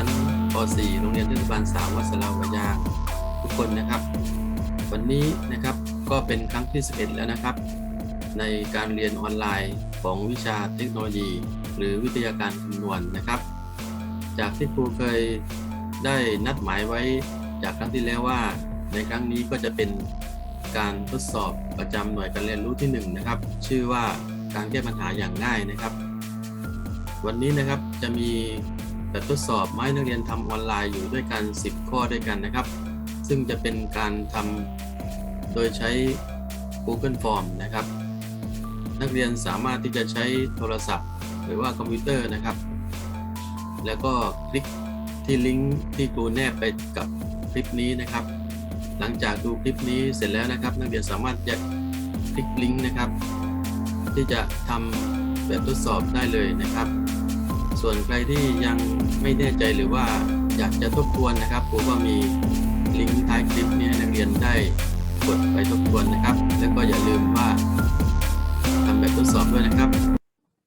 ชั้นป .4 โรงเรียนเทศบาลสาววัสลาวยางทุกคนนะครับ วันนี้นะครับก็เป็นครั้งที่ 11 แล้วนะครับ ในการเรียนออนไลน์ของวิชาเทคโนโลยี หรือวิทยาการคำนวณนนะครับ จากที่ครูเคยได้นัดหมายไว้จากครั้งที่แล้วว่า ในครั้งนี้ก็จะเป็นการทดสอบประจำหน่วยการเรียนรู้ที่ 1 นะครับ ชื่อว่าการแก้ปัญหาอย่างง่ายนะครับ วันนี้นะครับจะมี แบบทดสอบมาให้นักเรียนทำออนไลน์อยู่ด้วยกัน 10 ข้อด้วยกันนะครับ ซึ่งจะเป็นการทำโดยใช้ Google Form นะครับ นักเรียนสามารถที่จะใช้โทรศัพท์ หรือว่าคอมพิวเตอร์นะครับ แล้วก็คลิกที่ลิงก์ที่ครูแนบไปกับคลิปนี้นะครับ หลังจากดูคลิปนี้เสร็จแล้วนะครับ นักเรียนสามารถจะคลิกลิงก์นะครับ ที่จะทำแบบทดสอบได้เลยนะครับ ส่วนใครที่ยังไม่แน่ใจหรือว่าอยากจะทบทวนนะครับครูก็มีลิงก์ท้ายคลิปนี้ให้นักเรียนได้กดไปทบทวนนะครับ แล้วก็อย่าลืมว่าทำแบบทดสอบด้วยนะครับ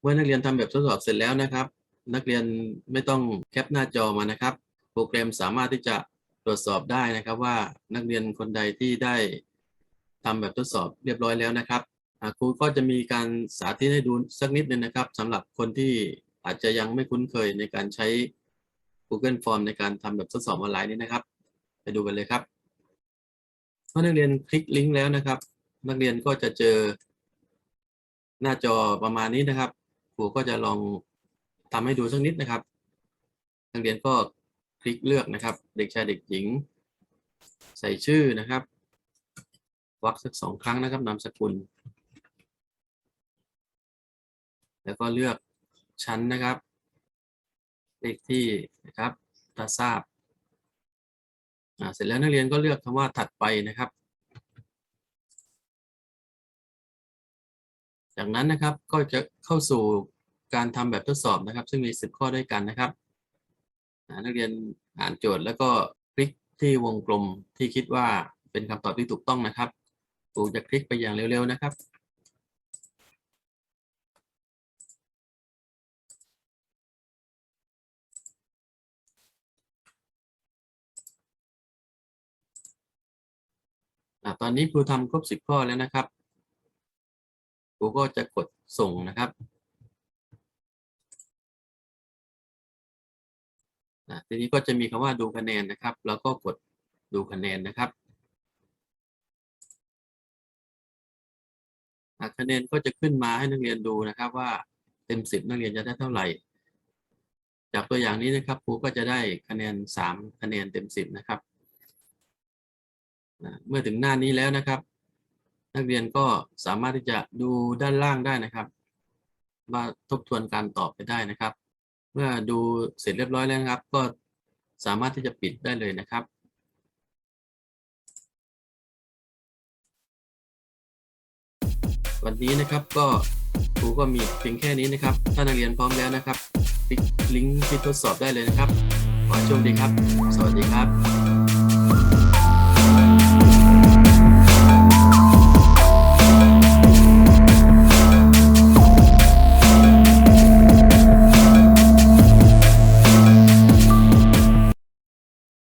เมื่อนักเรียนทำแบบทดสอบเสร็จแล้วนะครับ นักเรียนไม่ต้องแคปหน้าจอมานะครับ โปรแกรมสามารถที่จะตรวจสอบได้นะครับว่านักเรียนคนใดที่ได้ทำแบบทดสอบเรียบร้อยแล้วนะครับครูก็จะมีการสาธิตให้ดูสักนิดนึงนะครับสำหรับคนที่ อาจจะยังไม่คุ้นเคยในการใช้ Google Form ในการทำแบบทดสอบออนไลน์นี้นะครับ ไปดูกันเลยครับเมื่อนักเรียนคลิกลิงก์แล้วนะครับ นักเรียนก็จะเจอ หน้าจอประมาณนี้นะครับครูก็จะลองทำให้ดูสักนิดนะครับ นักเรียนก็คลิกเลือกนะครับ เด็กชายเด็กหญิง ใส่ชื่อนะครับวรรคสักสองครั้งนะครับนามสกุล แล้วก็เลือก ชั้นนะครับ เลขที่นะครับถ้าทราบเสร็จแล้วนักเรียนก็เลือกคำว่าถัดไปนะครับ จากนั้นนะครับก็จะเข้าสู่การทำแบบทดสอบนะครับ ซึ่งมี 10 ข้อด้วยกันนะครับ นักเรียนอ่านโจทย์แล้วก็คลิกที่วงกลมที่คิดว่าเป็นคำตอบที่ถูกต้องนะครับครูจะคลิกไปอย่างเร็วๆนะครับ อะตอนนี้ครูทำครบสิบข้อแล้วนะครับครูก็จะกดส่งนะครับอะทีนี้ก็จะมีคำว่าดูคะแนนนะครับ แล้วก็กดดูคะแนนนะครับอะคะแนนก็จะขึ้นมาให้นักเรียนดูนะครับ ว่าเต็มสิบนักเรียนจะได้เท่าไหร่ จากตัวอย่างนี้นะครับครูก็จะได้คะแนนสามคะแนนเต็มสิบนะครับ นะเมื่อถึงหน้านี้แล้วนะครับ นักเรียนก็สามารถที่จะดูด้านล่างได้นะครับว่าทบทวนการตอบไปได้นะครับ เมื่อดูเสร็จเรียบร้อยแล้วนะครับ ก็สามารถที่จะปิดได้เลยนะครับวันนี้นะครับก็ครูก็มีเพียงแค่นี้นะครับ ถ้านักเรียนพร้อมแล้วนะครับคลิกลิงก์ที่ทดสอบได้เลยนะครับ ขอโชคดีครับ สวัสดีครับ